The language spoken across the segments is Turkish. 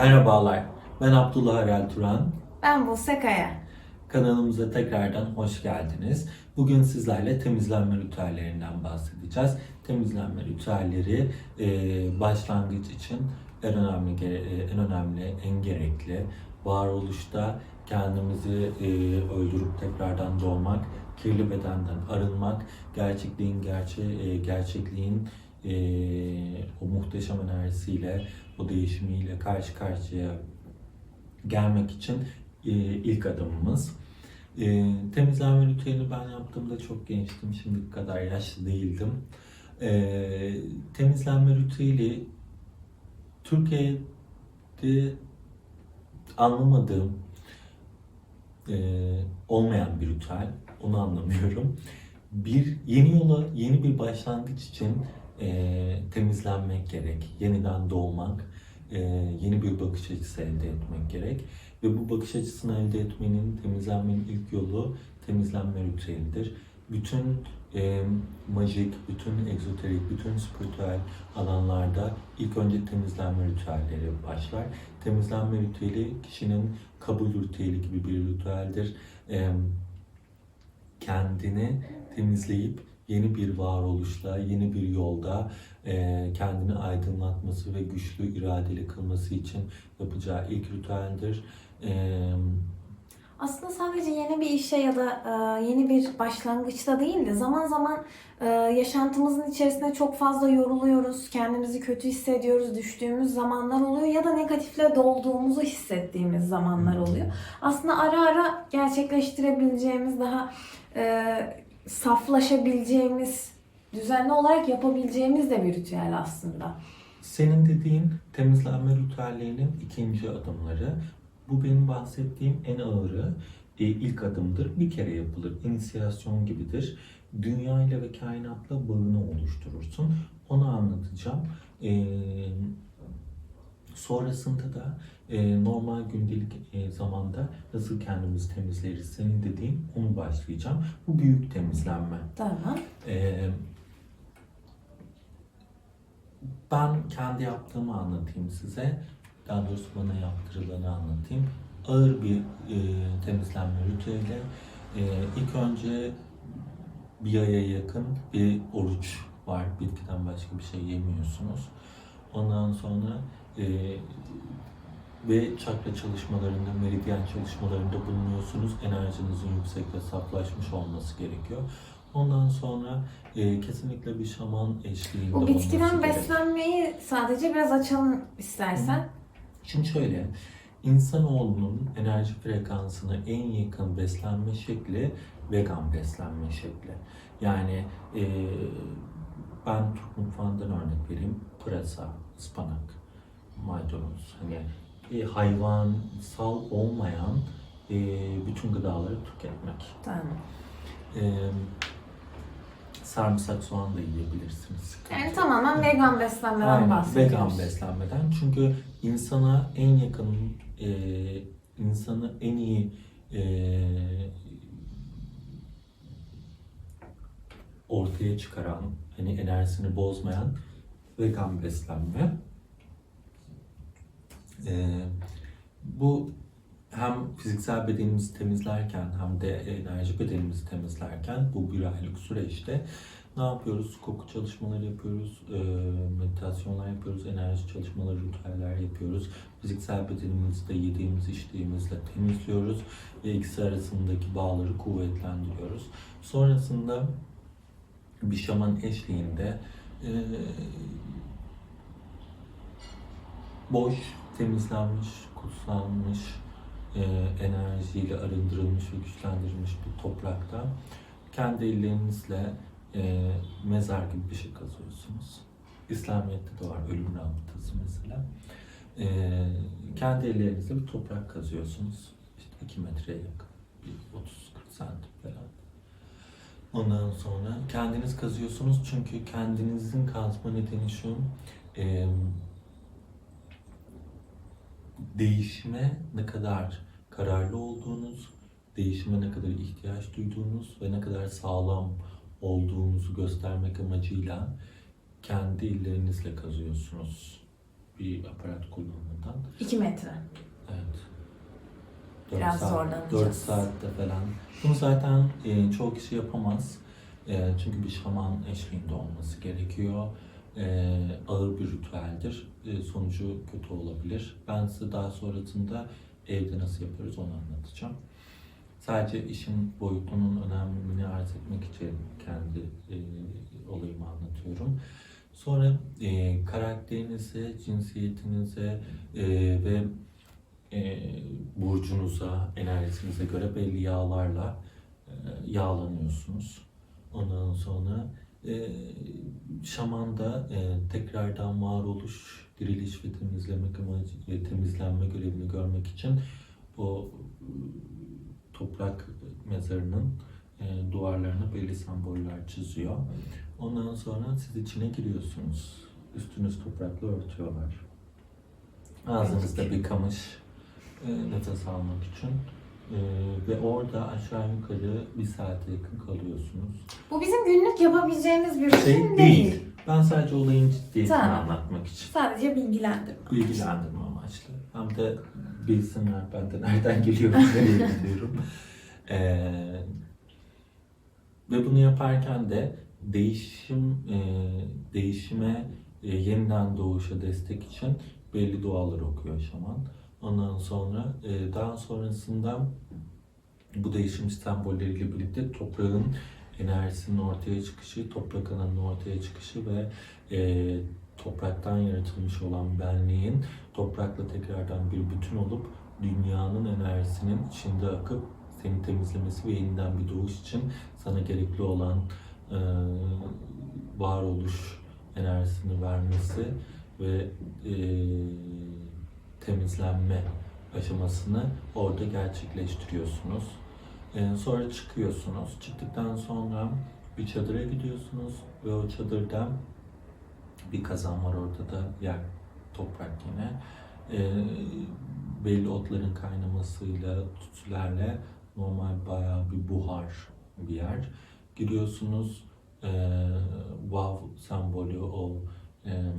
Merhabalar, ben Abdullah Arel Turan. Ben Buse Kaya. Kanalımıza tekrardan hoş geldiniz. Bugün sizlerle temizlenme ritüellerinden bahsedeceğiz. Temizlenme ritüelleri e, başlangıç için en önemli, e, en önemli, en gerekli. Varoluşta kendimizi e, öldürüp tekrardan doğmak, kirli bedenden arınmak, gerçekliğin gerçe e, gerçekliğin e, o muhteşem enerjisiyle, o değişimiyle karşı karşıya gelmek için e, ilk adımımız. E, temizlenme ritüelini ben yaptığımda çok gençtim, şimdi kadar yaşlı değildim. E, temizlenme ritüeli Türkiye'de anlamadığım e, olmayan bir ritüel, onu anlamıyorum. Bir yeni yola, yeni bir başlangıç için e, temizlenmek gerek, yeniden doğmak, e, yeni bir bakış açısı elde etmek gerek. Ve bu bakış açısını elde etmenin, temizlenmenin ilk yolu temizlenme ritüelidir. Bütün e, majik, bütün egzoterik, bütün spiritüel alanlarda ilk önce temizlenme ritüelleri başlar. Temizlenme ritüeli kişinin kabul ritüeli gibi bir ritüeldir. E, kendini temizleyip yeni bir varoluşla, yeni bir yolda e, kendini aydınlatması ve güçlü iradeli kılması için yapacağı ilk ritüeldir. E, Aslında sadece yeni bir işe ya da e, yeni bir başlangıçta değil de zaman zaman yaşantımızın içerisinde çok fazla yoruluyoruz, kendimizi kötü hissediyoruz, düştüğümüz zamanlar oluyor ya da negatifle dolduğumuzu hissettiğimiz zamanlar oluyor. Aslında ara ara gerçekleştirebileceğimiz daha saflaşabileceğimiz, düzenli olarak yapabileceğimiz de bir ritüel aslında. Senin dediğin temizlenme ritüellerinin ikinci adımları. Bu benim bahsettiğim en ağırı e, ilk adımdır. Bir kere yapılır. İnisiyasyon gibidir. Dünya ile ve kainatla bağını oluşturursun. Onu anlatacağım. E, sonrasında da e, normal gündelik e, zamanda nasıl kendimizi temizleriz senin dediğin onu başlayacağım. Bu büyük temizlenme. Tamam. Ee, ben kendi yaptığımı anlatayım size. Daha doğrusu bana yaptırılanı anlatayım. Ağır bir e, temizlenme ritüeli. E, ilk önce bir aya yakın bir oruç var. Bitkiden başka bir şey yemiyorsunuz. Ondan sonra e, ve çakra çalışmalarında, meridyen çalışmalarında bulunuyorsunuz. Enerjinizin yüksek ve saflaşmış olması gerekiyor. Ondan sonra e, kesinlikle bir şaman eşliğinde Bu bitkiden olması gerek. beslenmeyi sadece biraz açalım istersen. Şimdi şöyle, insanoğlunun enerji frekansına en yakın beslenme şekli vegan beslenme şekli. Yani e, ben Türk mutfağından örnek vereyim. Pırasa, ıspanak, maydanoz. Hani e, hayvansal olmayan e, bütün gıdaları tüketmek. Tamam. E, sarımsak soğan da yiyebilirsiniz. Yani tamamen vegan beslenmeden Aynen, bahsediyoruz. vegan beslenmeden. Çünkü insana en yakın, e, insanı en iyi e, ortaya çıkaran, hani enerjisini bozmayan vegan beslenme. E, bu hem fiziksel bedenimizi temizlerken hem de enerji bedenimizi temizlerken bu bir aylık süreçte ne yapıyoruz? Koku çalışmaları yapıyoruz, e, meditasyonlar yapıyoruz, enerji çalışmaları, ritüeller yapıyoruz. Fiziksel bedenimizi de yediğimiz, içtiğimizle temizliyoruz ve ikisi arasındaki bağları kuvvetlendiriyoruz. Sonrasında bir şaman eşliğinde e, boş, temizlenmiş, kutsanmış, e, enerjiyle arındırılmış ve güçlendirilmiş bir toprakta kendi ellerinizle e, mezar gibi bir şey kazıyorsunuz. İslamiyet'te de var ölüm rabıtası mesela. E, kendi ellerinizle bir toprak kazıyorsunuz. İşte 2 metreye yakın. Bir 30-40 santim falan. Ondan sonra kendiniz kazıyorsunuz çünkü kendinizin kazma nedeni şu e, değişime ne kadar kararlı olduğunuz, değişime ne kadar ihtiyaç duyduğunuz ve ne kadar sağlam olduğunuzu göstermek amacıyla kendi ellerinizle kazıyorsunuz bir aparat kullanmadan. 2 metre. Evet. Biraz saat, zorlanacağız. 4 saatte falan. Bunu zaten e, çoğu kişi yapamaz. E, çünkü bir şaman eşliğinde olması gerekiyor. E, ağır bir ritüeldir. E, sonucu kötü olabilir. Ben size daha sonrasında evde nasıl yaparız onu anlatacağım. Sadece işin boyutunun önemini arz etmek için kendi e, olayımı anlatıyorum. Sonra e, karakterinize, cinsiyetinize e, ve e, burcunuza, enerjisinize göre belli yağlarla e, yağlanıyorsunuz. Ondan sonra şamanda e, tekrardan varoluş, diriliş ve temizlemek amacı, ve temizlenme görevini görmek için o e, toprak mezarının e, duvarlarına belli semboller çiziyor. Ondan sonra siz içine giriyorsunuz. Üstünüz toprakla örtüyorlar. Ağzınızda bir kamış nefes almak için. E, ve orada aşağı yukarı bir saate yakın kalıyorsunuz. Bu bizim günlük yapabileceğimiz bir şey Şey değil. değil. Ben sadece olayın ciddiyetini Tamam. anlatmak için. Sadece bilgilendirme. Bilgilendirme amaçlı. Hem de bilsinler ben de nereden geliyorum, nereye gidiyorum. E, ve bunu yaparken de değişim, e, değişime, e, yeniden doğuşa destek için belli dualar okuyor şaman. Ondan sonra e, daha sonrasında bu değişim sembolleriyle birlikte toprağın enerjisinin ortaya çıkışı, toprak ananın ortaya çıkışı ve e, topraktan yaratılmış olan benliğin toprakla tekrardan bir bütün olup dünyanın enerjisinin içinde akıp seni temizlemesi ve yeniden bir doğuş için sana gerekli olan e, varoluş enerjisini vermesi ve e, temizlenme aşamasını orada gerçekleştiriyorsunuz. E, sonra çıkıyorsunuz. Çıktıktan sonra bir çadıra gidiyorsunuz ve o çadırda bir kazan var orada da yer toprak yine. E, belli otların kaynamasıyla, tütsülerle normal bayağı bir buhar bir yer. Giriyorsunuz e, vav sembolü o e,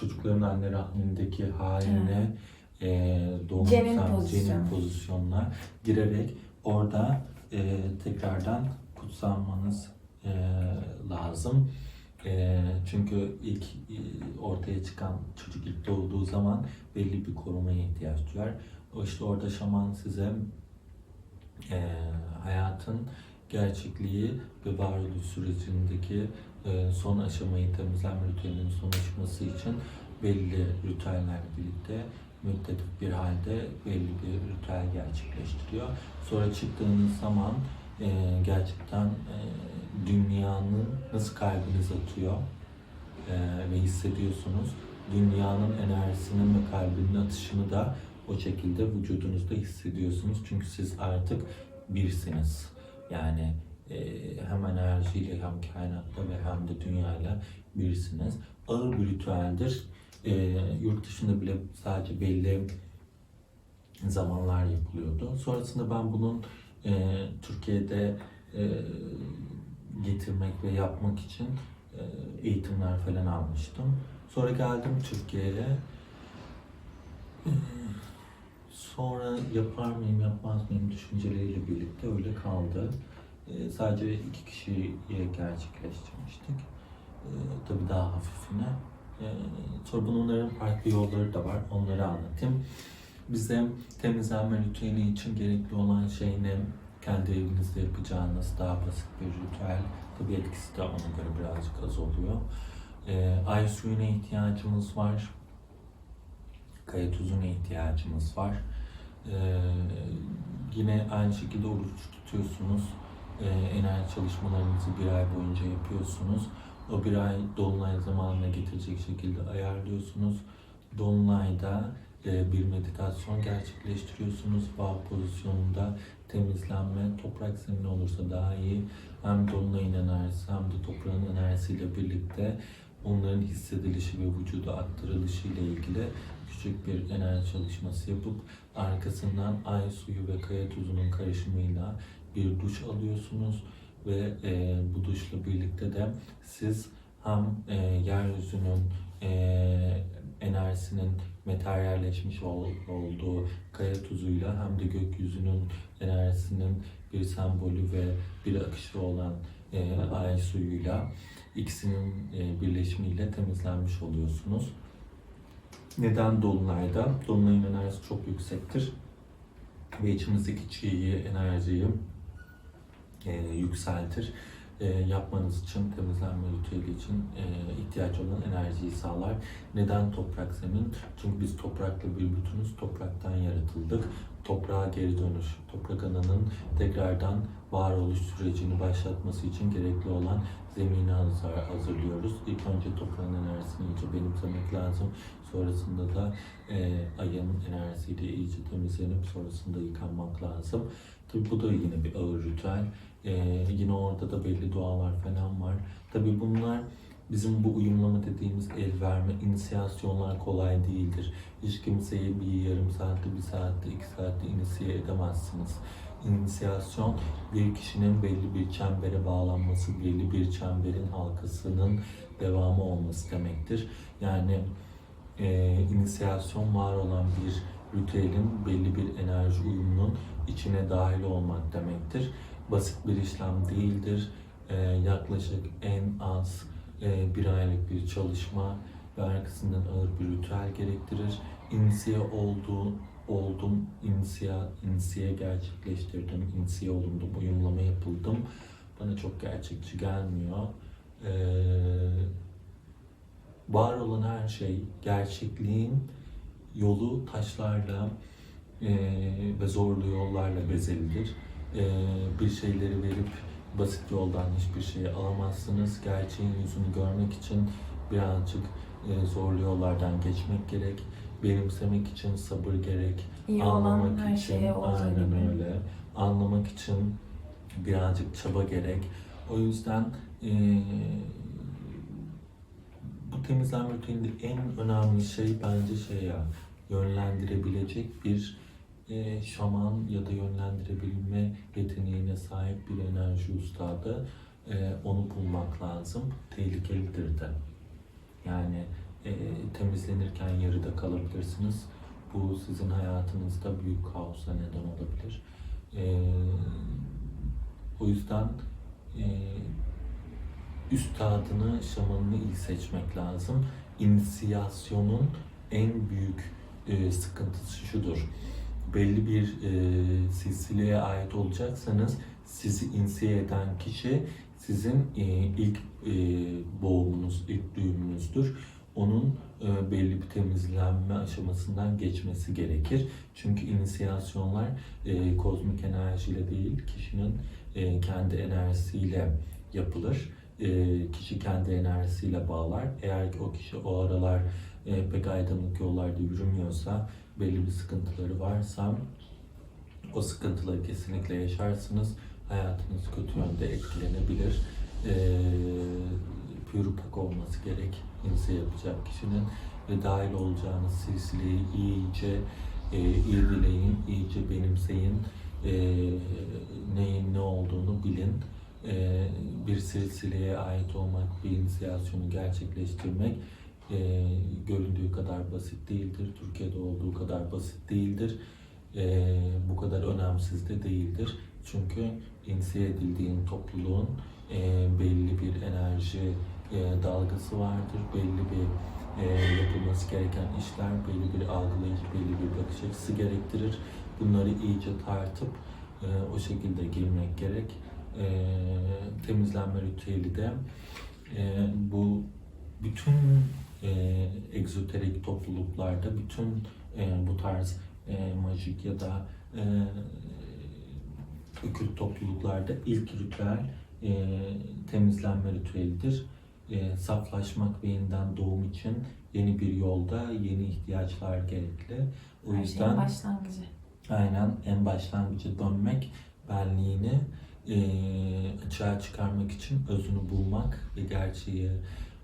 çocukların anne rahmindeki haline e, doğum Cenin cenin pozisyonuna girerek orada e, tekrardan kutsanmanız e, lazım. E, çünkü ilk e, ortaya çıkan çocuk ilk doğduğu zaman belli bir korumaya ihtiyaç duyar. İşte orada şaman size e, hayatın gerçekliği ve varoluş sürecindeki e, son aşamayı temizlenme ritüelinin son aşaması için belli ritüellerle birlikte müddet bir halde belli bir ritüel gerçekleştiriyor. Sonra çıktığınız zaman e, gerçekten e, dünyanın nasıl kalbiniz atıyor ve hissediyorsunuz. Dünyanın enerjisinin ve kalbinin atışını da o şekilde vücudunuzda hissediyorsunuz. Çünkü siz artık birsiniz. Yani e, hem enerjiyle hem kainatla ve hem de dünyayla birsiniz. Ağır bir ritüeldir. E, yurt dışında bile sadece belli zamanlar yapılıyordu. Sonrasında ben bunun e, Türkiye'de e, getirmek ve yapmak için e, eğitimler falan almıştım. Sonra geldim Türkiye'ye. Sonra yapar mıyım yapmaz mıyım düşünceleriyle birlikte öyle kaldı. E, sadece iki kişiye gerçekleştirmiştik. E, tabii daha hafifine. E, sonra bunların farklı yolları da var. Onları anlatayım. Bize temizlenme ritüeli için gerekli olan şey ne? Kendi evinizde yapacağınız daha basit bir ritüel. Tabii etkisi de ona göre birazcık az oluyor. E, ay suyuna ihtiyacımız var. Kaya tuzuna ihtiyacımız var. Ee, yine aynı şekilde oruç tutuyorsunuz. Ee, enerji çalışmalarınızı bir ay boyunca yapıyorsunuz. O bir ay dolunay zamanına getirecek şekilde ayarlıyorsunuz. Dolunayda e, bir meditasyon gerçekleştiriyorsunuz. Vav pozisyonunda temizlenme, toprak senin olursa daha iyi. Hem dolunayın enerjisi hem de toprağın enerjisiyle birlikte onların hissedilişi ve vücuda aktarılışı ile ilgili küçük bir enerji çalışması yapıp arkasından ay suyu ve kaya tuzunun karışımıyla bir duş alıyorsunuz ve e, bu duşla birlikte de siz hem e, yeryüzünün e, enerjisinin materyalleşmiş ol- olduğu kaya tuzuyla hem de gökyüzünün enerjisinin bir sembolü ve bir akışı olan e, ay suyuyla ikisinin e, birleşimiyle temizlenmiş oluyorsunuz. Neden dolunayda? Dolunayın enerjisi çok yüksektir ve içimizdeki çiğyi, enerjiyi e, yükseltir. E, yapmanız için, temizlenme ritüeli için e, ihtiyaç olan enerjiyi sağlar. Neden toprak zemin? Çünkü biz toprakla bir bütünüz, topraktan yaratıldık. Geri dönüş, toprak ananın tekrardan varoluş sürecini başlatması için gerekli olan zemini hazır- hazırlıyoruz. İlk önce toprağın enerjisini iyice benimsemek lazım. Sonrasında da e, ayın enerjisiyle iyice temizlenip sonrasında yıkanmak lazım. Tabi bu da yine bir ağır ritüel. E, yine orada da belli dualar falan var. Tabi bunlar bizim bu uyumlama dediğimiz el verme, inisiyasyonlar kolay değildir. Hiç kimseyi bir yarım saatte, bir saatte, iki saatte inisiye edemezsiniz. İnisiyasyon bir kişinin belli bir çembere bağlanması, belli bir çemberin halkasının devamı olması demektir. Yani e, inisiyasyon var olan bir ritüelin belli bir enerji uyumunun içine dahil olmak demektir. Basit bir işlem değildir. E, yaklaşık en az bir aylık bir çalışma ve arkasından ağır bir ritüel gerektirir. İnisiye olduğu oldum, inisiya, inisiye gerçekleştirdim, inisiye olundum, uyumlama yapıldım. Bana çok gerçekçi gelmiyor. Ee, var olan her şey gerçekliğin yolu taşlarla e, ve zorlu yollarla bezelidir. E, bir şeyleri verip basit yoldan hiçbir şey alamazsınız. Gerçeğin yüzünü görmek için birazcık e, zorlu yollardan geçmek gerek. Benimsemek için sabır gerek. İyi olan Anlamak her için şeye aynen gibi. öyle. Anlamak için birazcık çaba gerek. O yüzden eee, bu temizlenme rutininde en önemli şey bence şey ya yönlendirebilecek bir eee, şaman ya da yönlendirebilme yeteneğine sahip bir enerji ustadı. Eee, onu bulmak lazım. Tehlikelidir de. Yani eee, temizlenirken yarıda kalabilirsiniz. Bu sizin hayatınızda büyük kaosa neden olabilir. Eee, o yüzden eee üstadını, şamanını iyi seçmek lazım. İnisiyasyonun en büyük eee, sıkıntısı şudur. Belli bir eee silsileye ait olacaksanız sizi insiye eden kişi sizin eee, ilk eee, boğumunuz, ilk düğümünüzdür. Onun e, belli bir temizlenme aşamasından geçmesi gerekir. Çünkü inisiyasyonlar e, kozmik enerjiyle değil, kişinin e, kendi enerjisiyle yapılır. E, kişi kendi enerjisiyle bağlar. Eğer ki o kişi o aralar e, pek aydınlık yollarda yürümüyorsa, belli bir sıkıntıları varsa o sıkıntıları kesinlikle yaşarsınız. Hayatınız kötü yönde etkilenebilir. E, pürüpak olması gerek inse yapacak kişinin ve dahil olacağınız silsileyi iyice e, irdeleyin, iyice benimseyin, e, neyin ne olduğunu bilin. E, bir silsileye ait olmak, bir inisiyasyonu gerçekleştirmek e, göründüğü kadar basit değildir. Türkiye'de olduğu kadar basit değildir. E, bu kadar önemsiz de değildir. Çünkü insiye edildiğin topluluğun belli bir enerji dalgası vardır. Belli bir yapılması gereken işler, belli bir algılayış, belli bir bakış açısı gerektirir. Bunları iyice tartıp o şekilde girmek gerek. E, temizlenme ritüeli de e, bu bütün e, egzoterik topluluklarda, bütün e, bu tarz e, majik ya da e, okült topluluklarda ilk ritüel e, temizlenme ritüelidir. E, saflaşmak ve yeniden doğum için yeni bir yolda yeni ihtiyaçlar gerekli. O Her yüzden şeyin başlangıcı. aynen en başlangıca dönmek, benliğini e, açığa çıkarmak için özünü bulmak ve gerçeği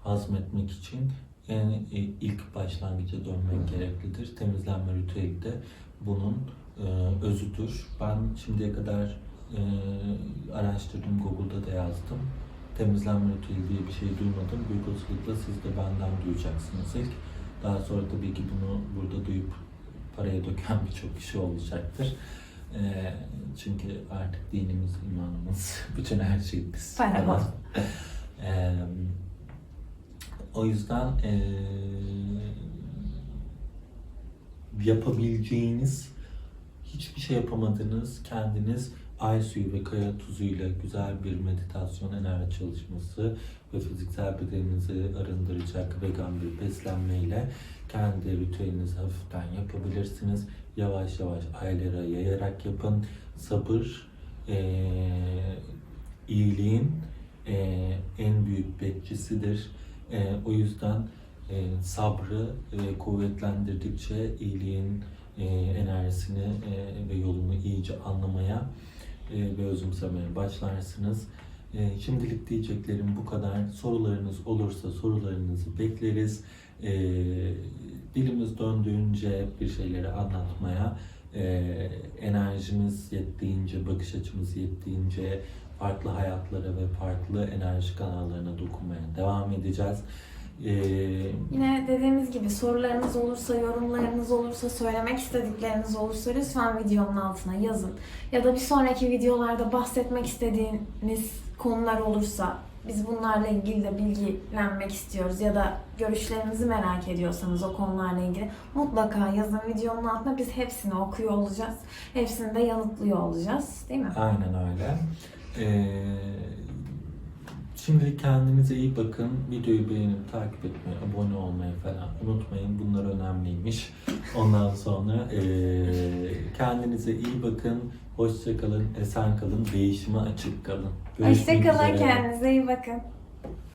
hazmetmek için en e, ilk başlangıca dönmek gereklidir. Temizlenme ritüeli de bunun e, özüdür. Ben şimdiye kadar e, araştırdım, Google'da da yazdım. temizlenme ritüeli diye bir şey duymadım. Büyük olasılıkla siz de benden duyacaksınız ilk. Daha sonra tabii ki bunu burada duyup paraya döken birçok kişi olacaktır. Ee, çünkü artık dinimiz, imanımız, bütün her şey biz. Para var. Ee, o yüzden ee, yapabileceğiniz hiçbir şey yapamadığınız kendiniz ay suyu ve kaya tuzuyla güzel bir meditasyon enerji çalışması ve fiziksel bedeninizi arındıracak vegan bir beslenmeyle kendi ritüelinizi hafiften yapabilirsiniz. Yavaş yavaş aylara yayarak yapın. Sabır, eee, iyiliğin eee, en büyük bekçisidir. Eee, o yüzden eee, sabrı eee, kuvvetlendirdikçe iyiliğin eee, enerjisini eee, ve yolunu iyice anlamaya eee, ve özümsemeye başlarsınız. Şimdilik diyeceklerim bu kadar. Sorularınız olursa sorularınızı bekleriz. Eee, dilimiz döndüğünce bir şeyleri anlatmaya, enerjimiz yettiğince, bakış açımız yettiğince farklı hayatlara ve farklı enerji kanallarına dokunmaya devam edeceğiz. Eee, Yine dediğimiz gibi sorularınız olursa, yorumlarınız olursa, söylemek istedikleriniz olursa lütfen videonun altına yazın. Ya da bir sonraki videolarda bahsetmek istediğiniz konular olursa biz bunlarla ilgili de bilgilenmek istiyoruz ya da görüşlerinizi merak ediyorsanız o konularla ilgili mutlaka yazın videonun altına biz hepsini okuyor olacağız. Hepsini de yanıtlıyor olacağız değil mi? Aynen öyle. Ee, şimdilik kendinize iyi bakın. Videoyu beğenip takip etmeyi, abone olmayı falan unutmayın. Bunlar önemliymiş. Ondan sonra ee, kendinize iyi bakın. Hoşça kalın, esen kalın, değişime açık kalın. Görüşmek Hoşçakalın üzere. kendinize iyi bakın.